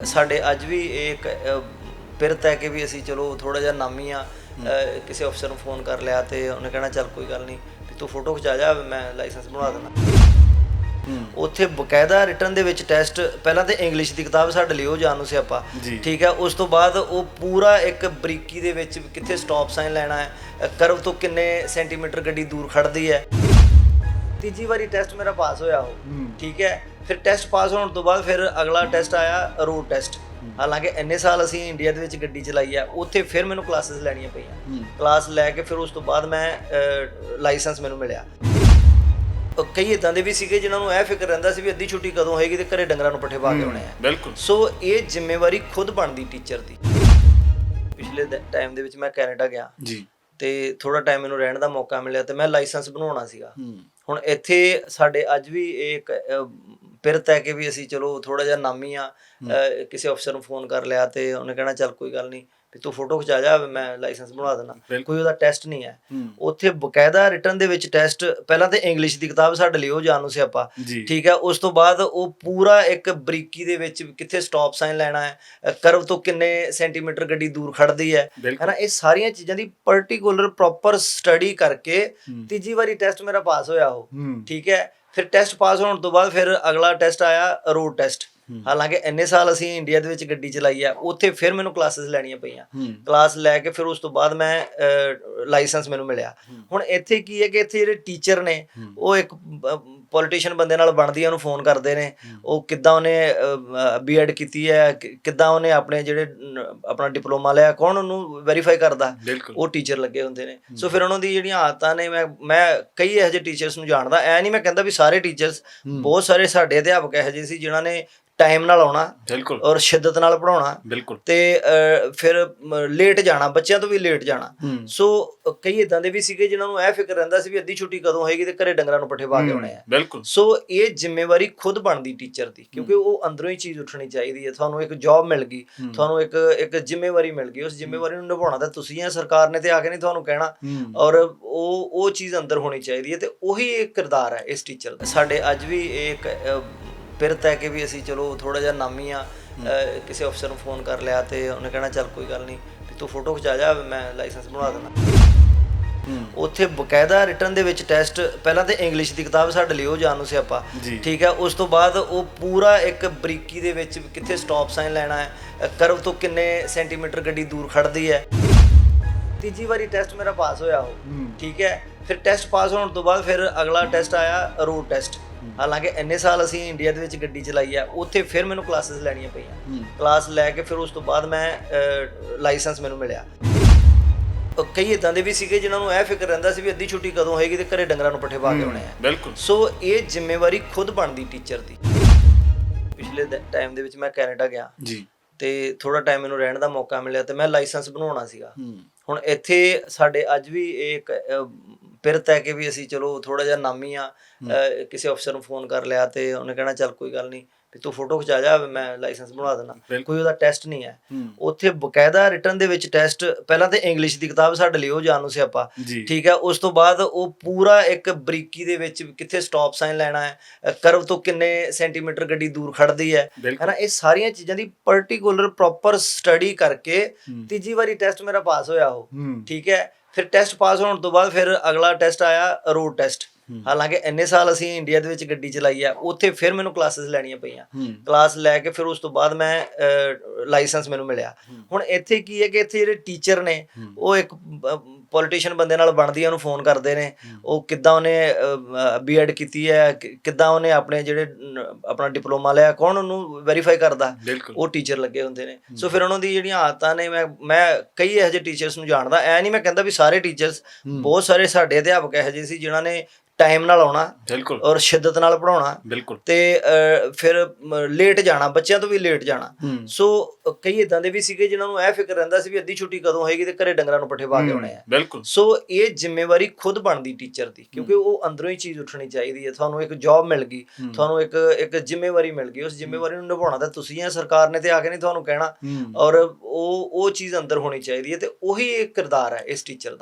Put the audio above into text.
ਸਾਡੇ ਅੱਜ ਵੀ ਇਹ ਇੱਕ ਪਿਰਤ ਹੈ ਕਿ ਵੀ ਅਸੀਂ ਚਲੋ ਥੋੜਾ ਜਿਹਾ ਨਾਮੀ ਆ ਕਿਸੇ ਅਫਸਰ ਨੂੰ ਫੋਨ ਕਰ ਲਿਆ ਤੇ ਉਹਨੇ ਕਹਿਣਾ ਚੱਲ ਕੋਈ ਗੱਲ ਨਹੀਂ ਤੂੰ ਫੋਟੋ ਖਿਚਾ ਜਾ ਮੈਂ ਲਾਇਸੈਂਸ ਬਣਵਾ ਦੇਣਾ ਉੱਥੇ ਬਕਾਇਦਾ ਰਿਟਰਨ ਦੇ ਵਿੱਚ ਟੈਸਟ ਪਹਿਲਾਂ ਤੇ ਇੰਗਲਿਸ਼ ਦੀ ਕਿਤਾਬ ਸਾਡੇ ਲਈ ਉਹ ਜਾਣ ਨੂੰ ਸਿਆਪਾ ਜੀ। ਠੀਕ ਹੈ ਉਸ ਤੋਂ ਬਾਅਦ ਉਹ ਪੂਰਾ ਇੱਕ ਬਰੀਕੀ ਦੇ ਵਿੱਚ ਕਿੱਥੇ ਸਟਾਪ ਸਾਈਨ ਲੈਣਾ ਹੈ ਕਰਵ ਤੋਂ ਕਿੰਨੇ ਸੈਂਟੀਮੀਟਰ ਗੱਡੀ ਦੂਰ ਖੜਦੀ ਹੈ। ਤੀਜੀ ਵਾਰੀ ਟੈਸਟ ਮੇਰਾ ਪਾਸ ਹੋਇਆ ਉਹ ਠੀਕ ਹੈ? ਫਿਰ ਟੈਸਟ ਪਾਸ ਹੋਣ ਤੋਂ ਬਾਅਦ ਫਿਰ ਅਗਲਾ ਟੈਸਟ ਆਇਆ ਰੋਡ ਟੈਸਟ ਹਾਲਾਂਕਿ ਇੰਨੇ ਸਾਲ ਅਸੀਂ ਇੰਡੀਆ ਦੇ ਵਿੱਚ ਗੱਡੀ ਚਲਾਈ ਆ ਉੱਥੇ ਫਿਰ ਮੈਨੂੰ ਕਲਾਸਿਸ ਲੈਣੀਆਂ ਪਈਆਂ। ਕਲਾਸ ਲੈ ਕੇ ਫਿਰ ਉਸ ਤੋਂ ਬਾਅਦ ਮੈਂ ਲਾਇਸੈਂਸ ਮੈਨੂੰ ਮਿਲਿਆ। ਉਹ ਕਈ ਇਦਾਂ ਦੇ ਵੀ ਸੀਗੇ ਜਿਨ੍ਹਾਂ ਨੂੰ ਇਹ ਫਿਕਰ ਰਹਿੰਦਾ ਸੀ ਵੀ ਅੱਧੀ ਛੁੱਟੀ ਕਦੋਂ ਹੋਏਗੀ ਤੇ ਘਰੇ ਡੰਗਰਾਂ ਨੂੰ ਪੱਠੇ ਪਾ ਕੇ ਆਉਣੇ ਆ। ਬਿਲਕੁਲ। ਸੋ ਇਹ ਜ਼ਿੰਮੇਵਾਰੀ ਖੁਦ ਬਣਦੀ ਟੀਚਰ ਦੀ। ਪਿਛਲੇ ਟਾਈਮ ਦੇ ਵਿੱਚ ਮੈਂ ਕੈਨੇਡਾ ਗਿਆ। ਜੀ। ਤੇ ਥੋੜਾ ਟਾਈਮ ਮੈਨੂੰ ਰਹਿਣ ਦਾ ਮੌਕਾ ਮਿਲਿਆ ਤੇ ਮੈਂ ਲਾਇਸੈਂਸ ਬਣਾਉਣਾ ਸੀਗਾ। ਹੂੰ। ਹੁਣ ਇੱਥੇ ਸਾਡੇ ਅੱਜ ਵੀ ਇਹ ਇੱਕ ਪਿਰਤ ਹੈ ਕਿ ਵੀ ਅਸੀਂ ਚਲੋ ਥੋੜਾ ਜਿਹਾ ਨਾਮੀ ਆ ਕਿਸੇ ਅਫਸਰ ਨੂੰ ਫੋਨ ਕਰ ਲਿਆ ਤੇ ਉਹਨੇ ਕਹਿਣਾ ਚੱਲ ਕੋਈ ਗੱਲ ਨਹੀਂ। ਵੀ ਤੂੰ ਫੋਟੋ ਖਿਚਾ ਜਾ ਮੈਂ ਲਾਇਸੈਂਸ ਬਣਵਾ ਦੇਣਾ। ਕੋਈ ਉਹਦਾ ਟੈਸਟ ਨਹੀਂ ਹੈ। ਉੱਥੇ ਬਕਾਇਦਾ ਰਿਟਰਨ ਦੇ ਵਿੱਚ ਟੈਸਟ ਪਹਿਲਾਂ ਤੇ ਇੰਗਲਿਸ਼ ਦੀ ਕਿਤਾਬ ਸਾਡੇ ਲਈ ਉਹ ਜਾਣ ਨੂੰ ਸਿਆਪਾ ਠੀਕ ਹੈ ਉਸ ਤੋਂ ਬਾਅਦ ਉਹ ਪੂਰਾ ਇੱਕ ਬਰੀਕੀ ਦੇ ਵਿੱਚ ਕਿੱਥੇ ਸਟਾਪ ਸਾਈਨ ਲੈਣਾ ਹੈ ਕਰਵ ਤੋਂ ਕਿੰਨੇ ਸੈਂਟੀਮੀਟਰ ਗੱਡੀ ਦੂਰ ਖੜਦੀ ਹੈ। ਹੈਨਾ ਇਹ ਸਾਰੀਆਂ ਚੀਜ਼ਾਂ ਦੀ ਪਾਰਟਿਕੂਲਰ ਪ੍ਰੋਪਰ ਸਟੱਡੀ ਕਰਕੇ। ਤੀਜੀ ਵਾਰੀ ਟੈਸਟ ਮੇਰਾ ਪਾਸ ਹੋਇਆ ਉਹ। ਠੀਕ ਹੈ ਫਿਰ ਟੈਸਟ ਪਾਸ ਹੋਣ ਤੋਂ ਬਾਅਦ ਫਿਰ ਅਗਲਾ ਟੈਸਟ ਆਇਆ ਰੋਡ ਟੈਸਟ ਹਾਲਾਂਕਿ ਇੰਨੇ ਸਾਲ ਅਸੀਂ ਇੰਡੀਆ ਦੇ ਵਿੱਚ ਗੱਡੀ ਚਲਾਈ ਆ ਉੱਥੇ ਫਿਰ ਮੈਨੂੰ ਕਲਾਸਿਸ ਲੈਣੀਆਂ ਪਈਆਂ। ਕਲਾਸ ਲੈ ਕੇ ਫਿਰ ਉਸ ਤੋਂ ਬਾਅਦ ਮੈਂ ਲਾਇਸੈਂਸ ਮੈਨੂੰ ਮਿਲਿਆ। ਹੁਣ ਇੱਥੇ ਕੀ ਹੈ ਕਿ ਇੱਥੇ ਜਿਹੜੇ ਟੀਚਰ ਨੇ ਉਹ ਇੱਕ ਪੋਲੀਟੀਸ਼ੀਅਨ ਬੰਦੇ ਨਾਲ ਬਣਦੀ ਆ ਉਹਨੂੰ ਫੋਨ ਕਰਦੇ ਨੇ। ਉਹ ਕਿੱਦਾਂ ਉਹਨੇ ਬੀਐਡ ਕੀਤੀ ਹੈ ਕਿੱਦਾਂ ਉਹਨੇ ਆਪਣੇ ਜਿਹੜੇ ਆਪਣਾ ਡਿਪਲੋਮਾ ਲਿਆ ਕੌਣ ਉਹਨੂੰ ਵੈਰੀਫਾਈ ਕਰਦਾ? ਉਹ ਟੀਚਰ ਲੱਗੇ ਹੁੰਦੇ ਨੇ। ਸੋ ਫਿਰ ਉਹਨਾਂ ਦੀ ਜਿਹੜੀਆਂ ਆਦਤਾਂ ਨੇ ਮੈਂ ਮੈਂ ਕਈ ਇਹੋ ਜਿਹੇ ਟੀਚਰਸ ਨੂੰ ਜਾਣਦਾ। ਐ ਨਹੀਂ ਮੈਂ ਕਹਿੰਦਾ ਵੀ ਸਾਰੇ ਟੀਚਰਸ ਬਹੁਤ ਸਾਰੇ ਸਾਡੇ ਅਧਿਆਪਕ ਇਹੋ ਜਿਹੇ ਸੀ ਜਿਨ੍ਹਾਂ ਨੇ ਟਾਈਮ ਨਾਲ ਆਉਣਾ ਬਿਲਕੁਲ। ਔਰ ਸ਼ਿੱਦਤ ਨਾਲ ਪੜਾਉਣਾ ਬਿਲਕੁਲ। ਤੇ ਫਿਰ ਲੇਟ ਜਾਣਾ ਬੱਚਿਆਂ ਤੋਂ ਵੀ ਲੇਟ ਜਾਣਾ। ਸੋ ਕਈ ਇਦਾਂ ਦੇ ਵੀ ਸੀਗੇ ਜਿਨ੍ਹਾਂ ਨੂੰ ਇਹ ਫਿਕਰ ਰਹਿੰਦਾ ਸੀ ਵੀ ਅੱਧੀ ਛੁੱਟੀ ਕਦੋਂ ਹੋਏਗੀ ਤੇ ਘਰੇ ਡੰਗਰਾਂ ਨੂੰ ਪੱਠੇ ਪਾ ਕੇ ਆਉਣੇ ਆ। ਬਿਲਕੁਲ। ਸੋ ਇਹ ਜ਼ਿੰਮੇਵਾਰੀ ਖੁਦ ਬਣਦੀ ਟੀਚਰ ਦੀ ਕਿਉਂਕਿ ਉਹ ਅੰਦਰੋਂ ਹੀ ਚੀਜ਼ ਉੱਠਣੀ ਚਾਹੀਦੀ ਹੈ। ਤੁਹਾਨੂੰ ਇੱਕ ਜੌਬ ਮਿਲ ਗਈ ਤੁਹਾਨੂੰ ਇੱਕ ਇੱਕ ਜ਼ਿੰਮੇਵਾਰੀ ਮਿਲ ਗਈ ਉਸ ਜ਼ਿੰਮੇਵਾਰੀ ਨੂੰ ਨਿਭਾਉਣਾ ਤਾਂ ਤੁਸੀਂ ਆ ਸਰਕਾਰ ਨੇ ਤੇ ਆ ਕੇ ਨਹੀਂ ਤੁਹਾਨੂੰ ਕਹਿਣਾ। ਔਰ ਉਹ ਉਹ ਚੀਜ਼ ਅੰਦਰ ਹੋਣੀ ਚਾਹੀਦੀ ਹੈ ਤੇ ਉਹੀ ਇੱਕ ਕਿਰਦਾਰ ਹੈ ਇਸ ਟੀਚਰ ਦਾ। ਸਾਡੇ ਅੱਜ ਵੀ ਇੱਕ ਪਿਰਤ ਹੈ ਕਿ ਵੀ ਅਸੀਂ ਚਲੋ ਥੋੜਾ ਜਿਹਾ ਨਾਮੀ ਆ ਕਿਸੇ ਅਫਸਰ ਨੂੰ ਫੋਨ ਕਰ ਲਿਆ ਤੇ ਉਹਨੇ ਕਹਿਣਾ ਚੱਲ ਕੋਈ ਗੱਲ ਨਹੀਂ ਤੂੰ ਫੋਟੋ ਖਿਚਾ ਜਾ ਮੈਂ ਲਾਇਸੈਂਸ ਬਣਵਾ ਦੇਣਾ ਹੂੰ। ਉੱਥੇ ਬਕਾਇਦਾ ਰਿਟਰਨ ਦੇ ਵਿੱਚ ਟੈਸਟ ਪਹਿਲਾਂ ਤੇ ਇੰਗਲਿਸ਼ ਦੀ ਕਿਤਾਬ ਸਾਡੇ ਲਈ ਉਹ ਜਾਣ ਨੂੰ ਸਿਆਪਾ ਜੀ। ਠੀਕ ਹੈ ਉਸ ਤੋਂ ਬਾਅਦ ਉਹ ਪੂਰਾ ਇੱਕ ਬਰੀਕੀ ਦੇ ਵਿੱਚ ਕਿੱਥੇ ਸਟਾਪ ਸਾਈਨ ਲੈਣਾ ਹੈ ਕਰਵ ਤੋਂ ਕਿੰਨੇ ਸੈਂਟੀਮੀਟਰ ਗੱਡੀ ਦੂਰ ਖੜਦੀ ਹੈ। ਤੀਜੀ ਵਾਰੀ ਟੈਸਟ ਮੇਰਾ ਪਾਸ ਹੋਇਆ ਉਹ। ਠੀਕ ਹੈ ਫਿਰ ਟੈਸਟ ਪਾਸ ਹੋਣ ਤੋਂ ਬਾਅਦ ਫਿਰ ਅਗਲਾ ਟੈਸਟ ਆਇਆ ਰੋਡ ਟੈਸਟ ਹਾਲਾਂਕਿ ਇੰਨੇ ਸਾਲ ਅਸੀਂ ਇੰਡੀਆ ਦੇ ਵਿੱਚ ਗੱਡੀ ਚਲਾਈ ਆ ਉੱਥੇ ਫਿਰ ਮੈਨੂੰ ਕਲਾਸਿਸ ਲੈਣੀਆਂ ਪਈਆਂ। ਕਲਾਸ ਲੈ ਕੇ ਫਿਰ ਉਸ ਤੋਂ ਬਾਅਦ ਮੈਂ ਲਾਇਸੈਂਸ ਮੈਨੂੰ ਮਿਲਿਆ। ਉਹ ਕਈ ਇਦਾਂ ਦੇ ਵੀ ਸੀਗੇ ਜਿਨ੍ਹਾਂ ਨੂੰ ਇਹ ਫਿਕਰ ਰਹਿੰਦਾ ਸੀ ਵੀ ਅੱਧੀ ਛੁੱਟੀ ਕਦੋਂ ਹੋਏਗੀ ਤੇ ਘਰੇ ਡੰਗਰਾਂ ਨੂੰ ਪੱਠੇ ਪਾ ਕੇ ਆਉਣੇ ਆ। ਬਿਲਕੁਲ। ਸੋ ਇਹ ਜ਼ਿੰਮੇਵਾਰੀ ਖੁਦ ਬਣਦੀ ਟੀਚਰ ਦੀ। ਪਿਛਲੇ ਟਾਈਮ ਦੇ ਵਿੱਚ ਮੈਂ ਕੈਨੇਡਾ ਗਿਆ। ਜੀ। ਤੇ ਥੋੜਾ ਟਾਈਮ ਮੈਨੂੰ ਰਹਿਣ ਦਾ ਮੌਕਾ ਮਿਲਿਆ ਤੇ ਮੈਂ ਲਾਇਸੈਂਸ ਬਣਾਉਣਾ ਸੀਗਾ। ਹੂੰ। ਹੁਣ ਇੱਥੇ ਸਾਡੇ ਅੱਜ ਵੀ ਇਹ ਇੱਕ ਪਿਰਤ ਹੈ ਕਿ ਵੀ ਅਸੀਂ ਚਲੋ ਥੋੜਾ ਜਿਹਾ ਨਾਮੀ ਆ ਕਿਸੇ ਅਫਸਰ ਨੂੰ ਫੋਨ ਕਰ ਲਿਆ ਤੇ ਉਹਨੇ ਕਹਿਣਾ ਚੱਲ ਕੋਈ ਗੱਲ ਨਹੀਂ। ਵੀ ਤੂੰ ਫੋਟੋ ਖਿਚਾ ਜਾ ਮੈਂ ਲਾਇਸੈਂਸ ਬਣਵਾ ਦੇਣਾ। ਕੋਈ ਉਹਦਾ ਟੈਸਟ ਨਹੀਂ ਹੈ। ਉੱਥੇ ਬਕਾਇਦਾ ਰਿਟਰਨ ਦੇ ਵਿੱਚ ਟੈਸਟ ਪਹਿਲਾਂ ਤੇ ਇੰਗਲਿਸ਼ ਦੀ ਕਿਤਾਬ ਸਾਡੇ ਲਈ ਉਹ ਜਾਣ ਨੂੰ ਸਿਆਪਾ ਠੀਕ ਹੈ ਉਸ ਤੋਂ ਬਾਅਦ ਉਹ ਪੂਰਾ ਇੱਕ ਬਰੀਕੀ ਦੇ ਵਿੱਚ ਕਿੱਥੇ ਸਟਾਪ ਸਾਈਨ ਲੈਣਾ ਹੈ ਕਰਵ ਤੋਂ ਕਿੰਨੇ ਸੈਂਟੀਮੀਟਰ ਗੱਡੀ ਦੂਰ ਖੜਦੀ ਹੈ। ਹੈਨਾ ਇਹ ਸਾਰੀਆਂ ਚੀਜ਼ਾਂ ਦੀ ਪਾਰਟਿਕੂਲਰ ਪ੍ਰੋਪਰ ਸਟੱਡੀ ਕਰਕੇ। ਤੀਜੀ ਵਾਰੀ ਟੈਸਟ ਮੇਰਾ ਪਾਸ ਹੋਇਆ ਉਹ। ਠੀਕ ਹੈ ਫਿਰ ਟੈਸਟ ਪਾਸ ਹੋਣ ਤੋਂ ਬਾਅਦ ਫਿਰ ਅਗਲਾ ਟੈਸਟ ਆਇਆ ਰੋਡ ਟੈਸਟ ਹਾਲਾਂਕਿ ਇੰਨੇ ਸਾਲ ਅਸੀਂ ਇੰਡੀਆ ਦੇ ਵਿੱਚ ਗੱਡੀ ਚਲਾਈ ਆ ਉੱਥੇ ਫਿਰ ਮੈਨੂੰ ਕਲਾਸਿਸ ਲੈਣੀਆਂ ਪਈਆਂ। ਕਲਾਸ ਲੈ ਕੇ ਫਿਰ ਉਸ ਤੋਂ ਬਾਅਦ ਮੈਂ ਲਾਇਸੈਂਸ ਮੈਨੂੰ ਮਿਲਿਆ। ਹੁਣ ਇੱਥੇ ਕੀ ਹੈ ਕਿ ਇੱਥੇ ਜਿਹੜੇ ਟੀਚਰ ਨੇ ਉਹ ਇੱਕ ਪੋਲੀਟੀਸ਼ੀਅਨ ਬੰਦੇ ਨਾਲ ਬਣਦੀ ਆ ਉਹਨੂੰ ਫੋਨ ਕਰਦੇ ਨੇ। ਉਹ ਕਿੱਦਾਂ ਉਹਨੇ ਬੀਐਡ ਕੀਤੀ ਹੈ ਕਿੱਦਾਂ ਉਹਨੇ ਆਪਣੇ ਜਿਹੜੇ ਆਪਣਾ ਡਿਪਲੋਮਾ ਲਿਆ ਕੌਣ ਉਹਨੂੰ ਵੈਰੀਫਾਈ ਕਰਦਾ? ਉਹ ਟੀਚਰ ਲੱਗੇ ਹੁੰਦੇ ਨੇ। ਸੋ ਫਿਰ ਉਹਨਾਂ ਦੀ ਜਿਹੜੀਆਂ ਆਦਤਾਂ ਨੇ ਮੈਂ ਮੈਂ ਕਈ ਇਹੋ ਜਿਹੇ ਟੀਚਰਸ ਨੂੰ ਜਾਣਦਾ। ਐ ਨਹੀਂ ਮੈਂ ਕਹਿੰਦਾ ਵੀ ਸਾਰੇ ਟੀਚਰਸ ਬਹੁਤ ਸਾਰੇ ਸਾਡੇ ਅਧਿਆਪਕ ਇਹੋ ਜਿਹੇ ਸੀ ਜਿਨ੍ਹਾਂ ਨੇ ਟਾਈਮ ਨਾਲ ਆਉਣਾ ਬਿਲਕੁਲ। ਔਰ ਸ਼ਿੱਦਤ ਨਾਲ ਪੜਾਉਣਾ ਬਿਲਕੁਲ। ਤੇ ਫਿਰ ਲੇਟ ਜਾਣਾ ਬੱਚਿਆਂ ਤੋਂ ਵੀ ਲੇਟ ਜਾਣਾ। ਸੋ ਕਈ ਇਦਾਂ ਦੇ ਵੀ ਸੀਗੇ ਜਿਨ੍ਹਾਂ ਨੂੰ ਇਹ ਫਿਕਰ ਰਹਿੰਦਾ ਸੀ ਵੀ ਅੱਧੀ ਛੁੱਟੀ ਕਦੋਂ ਹੋਏਗੀ ਤੇ ਘਰੇ ਡੰਗਰਾਂ ਨੂੰ ਪੱਠੇ ਪਾ ਕੇ ਆਉਣੇ ਆ। ਬਿਲਕੁਲ। ਸੋ ਇਹ ਜ਼ਿੰਮੇਵਾਰੀ ਖੁਦ ਬਣਦੀ ਟੀਚਰ ਦੀ ਕਿਉਂਕਿ ਉਹ ਅੰਦਰੋਂ ਹੀ ਚੀਜ਼ ਉੱਠਣੀ ਚਾਹੀਦੀ ਹੈ। ਤੁਹਾਨੂੰ ਇੱਕ ਜੌਬ ਮਿਲ ਗਈ ਤੁਹਾਨੂੰ ਇੱਕ ਇੱਕ ਜ਼ਿੰਮੇਵਾਰੀ ਮਿਲ ਗਈ ਉਸ ਜ਼ਿੰਮੇਵਾਰੀ ਨੂੰ ਨਿਭਾਉਣਾ ਤਾਂ ਤੁਸੀਂ ਆ ਸਰਕਾਰ ਨੇ ਤੇ ਆ ਕੇ ਨਹੀਂ ਤੁਹਾਨੂੰ ਕਹਿਣਾ। ਔਰ ਉਹ ਉਹ ਚੀਜ਼ ਅੰਦਰ ਹੋਣੀ ਚਾਹੀਦੀ ਹੈ ਤੇ ਉਹੀ ਇੱਕ ਕਿਰਦਾਰ ਹੈ ਇਸ ਟੀਚਰ ਦਾ।